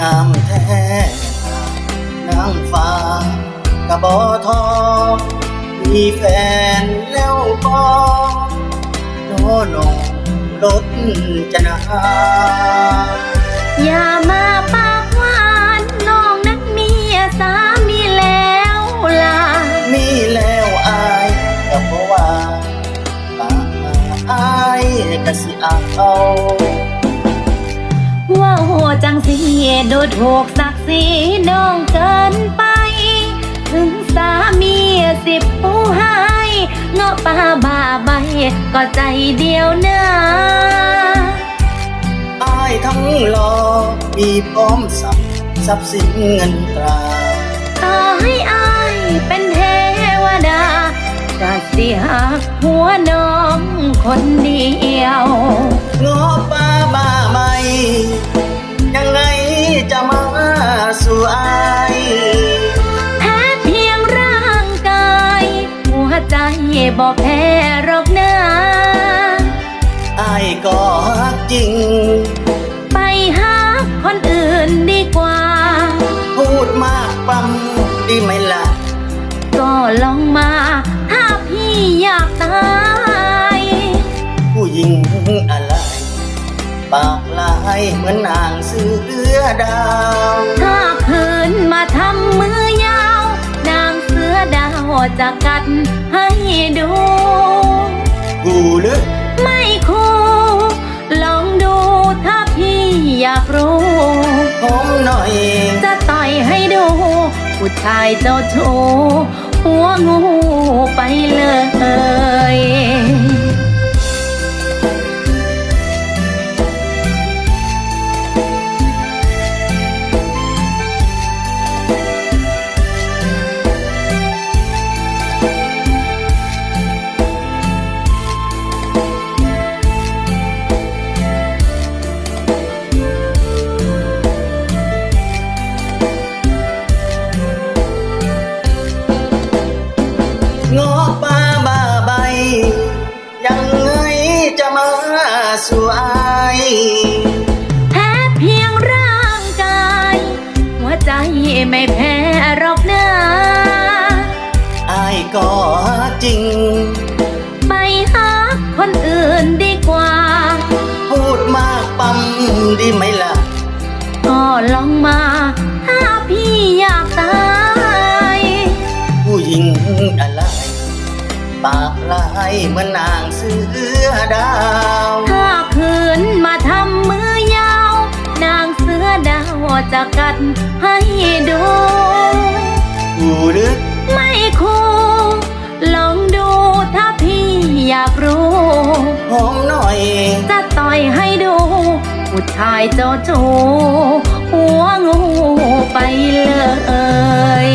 งามแท้นางฟ้ากระบอทองมีแฟนแล้วบอนอนรถจนาอย่ามาปากหวานน้องนั้นมีสามีแล้วล่ะ มีแล้วอายก็เพราะว่าปอายก็สิอาเอา ว่าหัวจังสีดูถูกศักดิ์ศรีน้องเกินไป ถึงสามีสิบผู้ให้เงาะป่าบาใบก็ใจเดียวเนะอายทั้งหล่อมีพร้อมสับทรัพย์สินเงินตราต่อให้อายเป็นเทวดาก็สิหักหัวน้องคนเดียวงอป้าบ้าใบ สู่อายแพ้เพียงร่างกาย หัวใจบอกแพ้หรอกนะอายก็ฮักจริง ไปหาคนอื่นดีกว่า พูดมากปั๊มดีไหมล่ะ ก็ลองมา ถ้าพี่อยากตาย ผู้หญิงอะไร ปากลายเหมือนนางเสือดาวถ้า จะกัดให้ดู กูลึกไม่คู่ลองดูถ้าพี่อยากรู้ ผมหน่อย จะต่อยให้ดู ผู้ชายเจ้าชู้หัวงูไปเลย สู่อายแพ้เพียงร่างกาย หัวใจไม่แพ้หรอกนะอายก็จริง ไปหาคนอื่นดีกว่า พูดมากปั๊มดีไหมล่ะ ก็ลองมาถ้าพี่อยากตาย ผู้หญิงอะไรปากลายเหมือนนางเสือดาว ดให้ดูกูลึกไม่คู่ลองดูถ้าพี่อยากรู้ หอมหน่อย จะต่อยให้ดู ผู้ชายเจ้าชู้หัวงูไปเลย